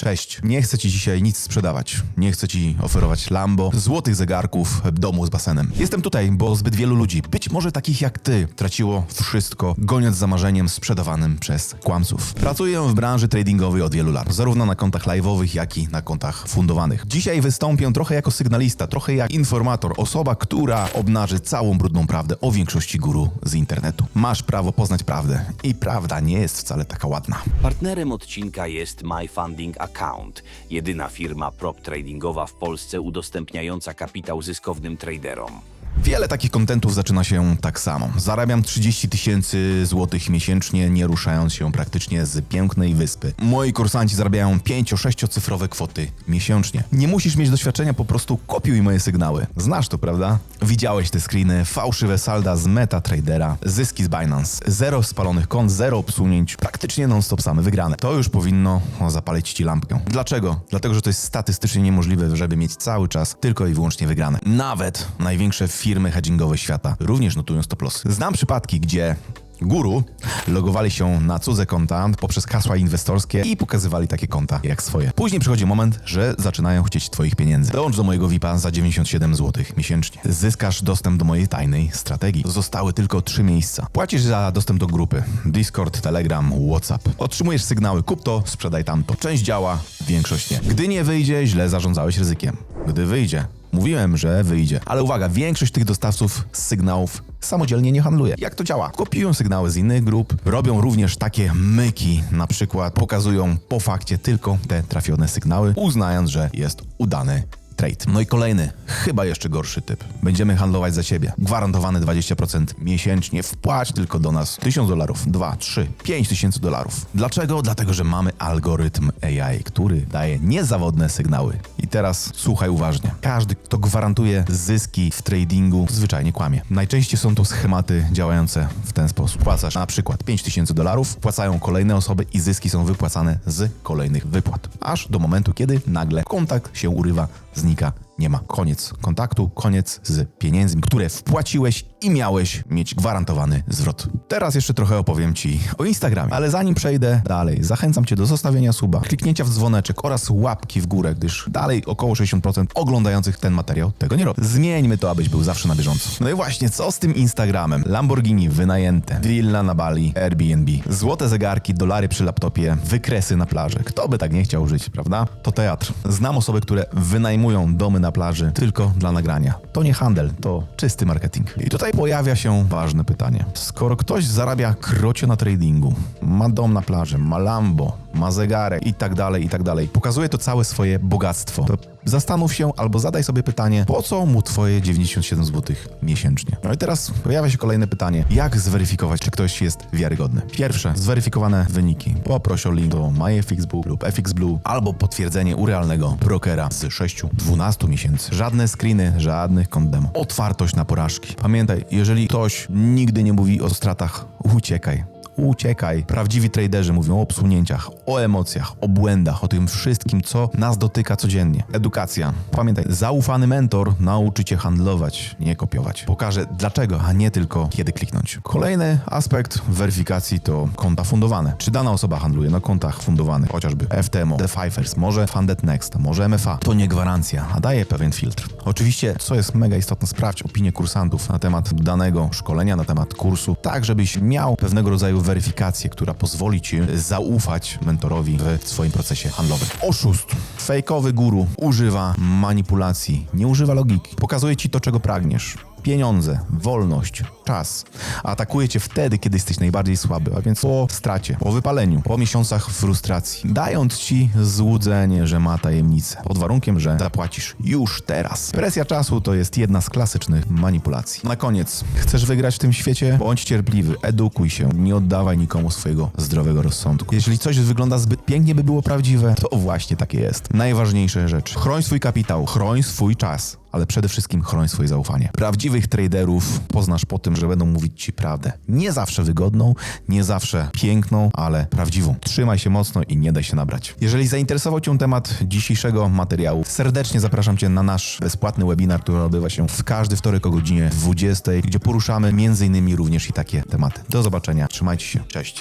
Cześć, nie chcę Ci dzisiaj nic sprzedawać. Nie chcę Ci oferować Lambo, złotych zegarków, domu z basenem. Jestem tutaj, bo zbyt wielu ludzi, być może takich jak Ty, traciło wszystko, goniąc za marzeniem sprzedawanym przez kłamców. Pracuję w branży tradingowej od wielu lat, zarówno na kontach live'owych, jak i na kontach fundowanych. Dzisiaj wystąpię trochę jako sygnalista, trochę jak informator, osoba, która obnaży całą brudną prawdę o większości guru z internetu. Masz prawo poznać prawdę i prawda nie jest wcale taka ładna. Partnerem odcinka jest MyFunding Account, jedyna firma prop tradingowa w Polsce udostępniająca kapitał zyskownym traderom. Wiele takich kontentów zaczyna się tak samo. Zarabiam 30 tysięcy złotych miesięcznie, nie ruszając się praktycznie z pięknej wyspy. Moi kursanci zarabiają 5-6 cyfrowe kwoty miesięcznie. Nie musisz mieć doświadczenia, po prostu kopiuj moje sygnały. Znasz to, prawda? Widziałeś te screeny, fałszywe salda z MetaTradera, zyski z Binance, zero spalonych kont, zero obsunięć, praktycznie non-stop same wygrane. To już powinno zapalić ci lampkę. Dlaczego? Dlatego, że to jest statystycznie niemożliwe, żeby mieć cały czas tylko i wyłącznie wygrane. Nawet największe firmy hedgingowe świata również notują stop loss. Znam przypadki, gdzie guru logowali się na cudze konta poprzez hasła inwestorskie i pokazywali takie konta jak swoje. Później przychodzi moment, że zaczynają chcieć twoich pieniędzy. Dołącz do mojego VIPa za 97 zł miesięcznie. Zyskasz dostęp do mojej tajnej strategii. Zostały tylko trzy miejsca. Płacisz za dostęp do grupy. Discord, Telegram, WhatsApp. Otrzymujesz sygnały, kup to, sprzedaj tamto. Część działa, większość nie. Gdy nie wyjdzie, źle zarządzałeś ryzykiem. Gdy wyjdzie, Mówiłem, że wyjdzie. Ale uwaga, większość tych dostawców sygnałów samodzielnie nie handluje. Jak to działa? Kopiują sygnały z innych grup, robią również takie myki, na przykład pokazują po fakcie tylko te trafione sygnały, uznając, że jest udany trade. No i kolejny, chyba jeszcze gorszy typ. Będziemy handlować za siebie. Gwarantowany 20% miesięcznie. Wpłać tylko do nas 1000 dolarów, 2, 3, 5 tysięcy dolarów. Dlaczego? Dlatego, że mamy algorytm AI, który daje niezawodne sygnały. I teraz słuchaj uważnie. Każdy, kto gwarantuje zyski w tradingu, zwyczajnie kłamie. Najczęściej są to schematy działające w ten sposób. Płacasz na przykład 5000 dolarów, płacają kolejne osoby i zyski są wypłacane z kolejnych wypłat. Aż do momentu, kiedy nagle kontakt się urywa, znika, nie ma. Koniec kontaktu, koniec z pieniędzmi, które wpłaciłeś i miałeś mieć gwarantowany zwrot. Teraz jeszcze trochę opowiem Ci o Instagramie, ale zanim przejdę dalej, zachęcam Cię do zostawienia suba, kliknięcia w dzwoneczek oraz łapki w górę, gdyż dalej około 60% oglądających ten materiał tego nie robi. Zmieńmy to, abyś był zawsze na bieżąco. No i właśnie, co z tym Instagramem? Lamborghini wynajęte, villa na Bali, Airbnb, złote zegarki, dolary przy laptopie, wykresy na plaży. Kto by tak nie chciał żyć, prawda? To teatr. Znam osoby, które wynajmują domy na plaży tylko dla nagrania. To nie handel, to czysty marketing. I tutaj pojawia się ważne pytanie. Skoro ktoś zarabia krocie na tradingu, ma dom na plaży, ma Lambo, ma zegarek i tak dalej, i tak dalej, pokazuje to całe swoje bogactwo, to zastanów się albo zadaj sobie pytanie, po co mu twoje 97 zł miesięcznie? No i teraz pojawia się kolejne pytanie, jak zweryfikować, czy ktoś jest wiarygodny? Pierwsze, zweryfikowane wyniki. Poproś o link do MyFXBlue lub FXBlue albo potwierdzenie u realnego brokera z 6-12 miesięcy. Żadne screeny, żadnych kont demo. Otwartość na porażki. Pamiętaj, jeżeli ktoś nigdy nie mówi o stratach, uciekaj. Uciekaj. Prawdziwi traderzy mówią o obsunięciach, o emocjach, o błędach, o tym wszystkim, co nas dotyka codziennie. Edukacja. Pamiętaj, zaufany mentor nauczy cię handlować, nie kopiować. Pokaże dlaczego, a nie tylko kiedy kliknąć. Kolejny aspekt weryfikacji to konta fundowane. Czy dana osoba handluje na kontach fundowanych, chociażby FTMO, The Fifers, może Funded Next, może MFA. To nie gwarancja, a daje pewien filtr. Oczywiście, co jest mega istotne, sprawdź opinię kursantów na temat danego szkolenia, na temat kursu, tak żebyś miał pewnego rodzaju weryfikację, która pozwoli ci zaufać mentorowi w swoim procesie handlowym. Oszust, fejkowy guru używa manipulacji, nie używa logiki. Pokazuje ci to, czego pragniesz. Pieniądze, wolność, czas. Atakuje cię wtedy, kiedy jesteś najbardziej słaby, a więc po stracie, po wypaleniu, po miesiącach frustracji, dając ci złudzenie, że ma tajemnicę, pod warunkiem, że zapłacisz już teraz. Presja czasu to jest jedna z klasycznych manipulacji. Na koniec, chcesz wygrać w tym świecie? Bądź cierpliwy, edukuj się, nie oddawaj nikomu swojego zdrowego rozsądku. Jeżeli coś wygląda zbyt pięknie, by było prawdziwe, to właśnie takie jest. Najważniejsze rzeczy. Chroń swój kapitał, chroń swój czas ale przede wszystkim chroń swoje zaufanie. Prawdziwych traderów poznasz po tym, że będą mówić ci prawdę. Nie zawsze wygodną, nie zawsze piękną, ale prawdziwą. Trzymaj się mocno i nie daj się nabrać. Jeżeli zainteresował Cię temat dzisiejszego materiału, serdecznie zapraszam Cię na nasz bezpłatny webinar, który odbywa się w każdy wtorek o godzinie 20, gdzie poruszamy m.in. również i takie tematy. Do zobaczenia. Trzymajcie się. Cześć.